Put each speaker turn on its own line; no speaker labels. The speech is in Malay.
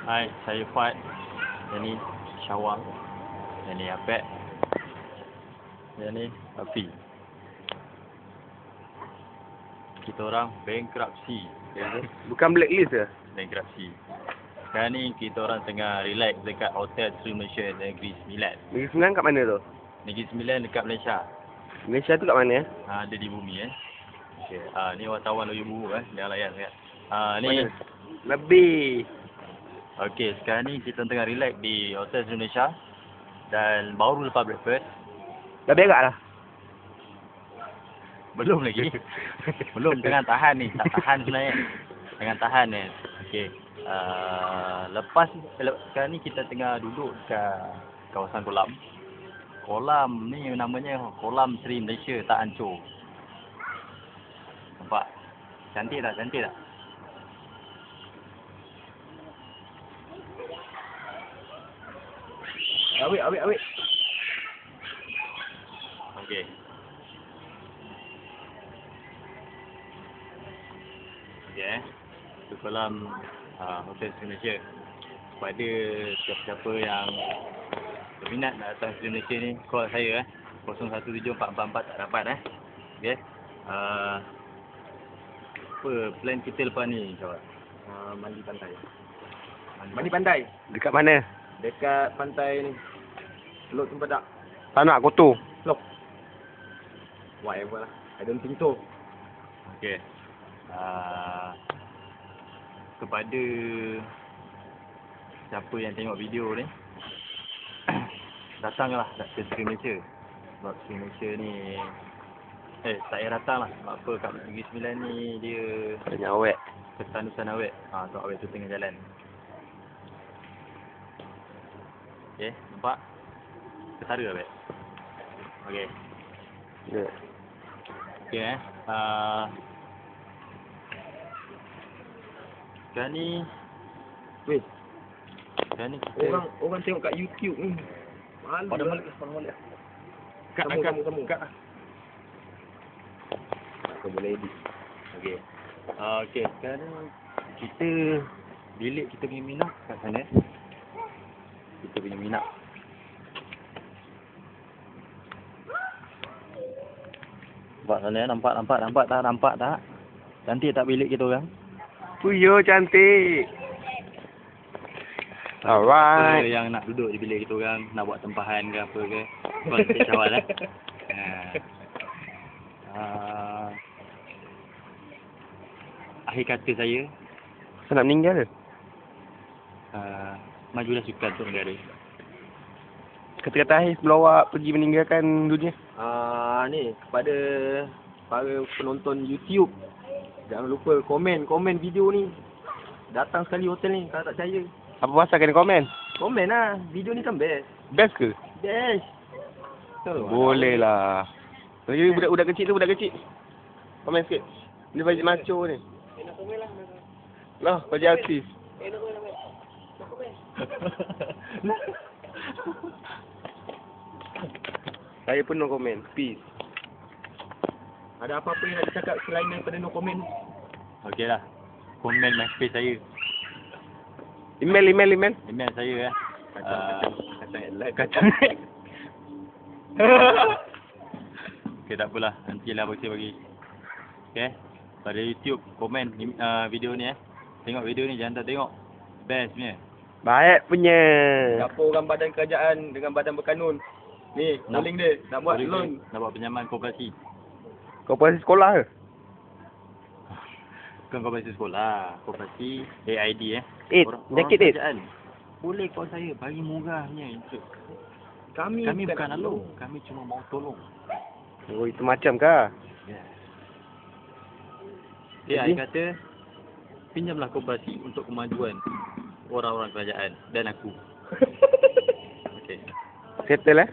Hai, saya Fad. Yang ni Syawang. Yang ni Apek. Yang ni Afi. Kita orang bankruptcy.
Bukan blacklist ke?
Bankruptcy. Sekarang ni kita orang tengah relax dekat Hotel Sri Malaysia Negeri Sembilan.
Negeri Sembilan kat mana tu?
Negeri Sembilan dekat Malaysia.
Malaysia tu kat mana eh?
Ha, ada di bumi eh. Okay. Ha, ni wartawan Loyu Buru eh. Jangan layan sangat. Ha, ni.
Mana? Lebih.
Okey, sekarang ni kita tengah relax di Hotel Malaysia. Dan baru lepas breakfast.
Dah berak lah.
Belum lagi. Belum tengah tahan ni. Tak tahan sebenarnya. Tengah tahan ni. Okey. Uh, lepas le- sekarang ni kita tengah duduk dekat kawasan kolam. Kolam ni namanya Kolam Sri Malaysia tak hancur. Nampak? Cantik tak? Cantik tak?
Awik, awik, awik.
Okey. Okey eh. Itu kolam uh, Hotel Malaysia. Kepada siapa-siapa yang berminat nak datang Sri Malaysia ni, call saya eh. 017444 tak dapat eh. Okey. Uh, apa plan kita lepas ni kawan?
Uh, mandi pantai.
Mandi.
Mandi pantai.
Dekat mana?
Dekat pantai ni. Teluk Cempedak.
Tak nak kotor.
Teluk. Whatever lah. I don't think so.
Okey. Uh, kepada siapa yang tengok video ni datanglah ke Sri Malaysia. Sebab Sri Malaysia ni eh tak payah datang lah. Sebab apa kat Negeri Sembilan ni dia
Banyak awet.
ketanusan awet. Ha, tu awet tu tengah jalan. Okey, nampak? Ketara awet. Okey.
Ya.
Okey eh. Uh, sekarang ni
Weh,
sekarang ni kita
orang orang tengok kat YouTube ni. Malu.
Pada
lah.
balik, pada balik.
Kat,
Kamu,
kamu,
kamu,
kamu. Kat. Aku boleh edit.
Okey. Uh, okey, sekarang kita bilik kita punya minat kat sana. Kita punya minat. Nampak sana nampak nampak nampak tak nampak tak? Cantik tak bilik kita orang?
Puyo cantik. Alright.
yang nak duduk di bilik kita orang, nak buat tempahan ke apa ke. Call kita Syawal eh. Ha. Uh, akhir kata saya,
Saya nak meninggal ke?
uh, majulah sukan untuk negara.
Kata-kata akhir sebelum awak pergi meninggalkan dunia.
Ah ni kepada para penonton YouTube jangan lupa komen komen video ni. Datang sekali hotel ni kalau tak percaya.
Apa pasal kena komen?
Komen lah. Video ni kan best.
Best ke?
Best.
Boleh lah. Jadi budak-budak kecil tu budak kecil. Komen sikit. Ni baju macho ni. Lah, baju artis. Saya pun no komen. Peace.
Ada apa-apa yang nak dicakap selain daripada no comment?
Okey lah. Komen MySpace saya.
Email, email, email.
Email saya eh.
Kacang,
Ah,
kacang, kacang.
Kacang. Okey tak apalah. Nantilah bagi bagi. Okey. Pada YouTube komen uh, video ni eh. Tengok video ni jangan tak tengok. Best punya.
Baik punya.
Siapa orang badan kerajaan dengan badan berkanun? Ni, calling dia. Nak buat loan.
Nak buat pinjaman koperasi.
Korporasi sekolah ke?
Bukan koperasi sekolah. Koperasi AID eh.
Eh, penyakit eh.
kerajaan. Boleh call saya. Bagi murahnya. Itu.
Kami,
Kami bukan
nak
lalu. Kami cuma mau tolong.
Oh, itu macam ke?
Ya. Dia
Jadi?
I kata pinjamlah koperasi untuk kemajuan orang-orang kerajaan dan aku. Okey.
Settle eh?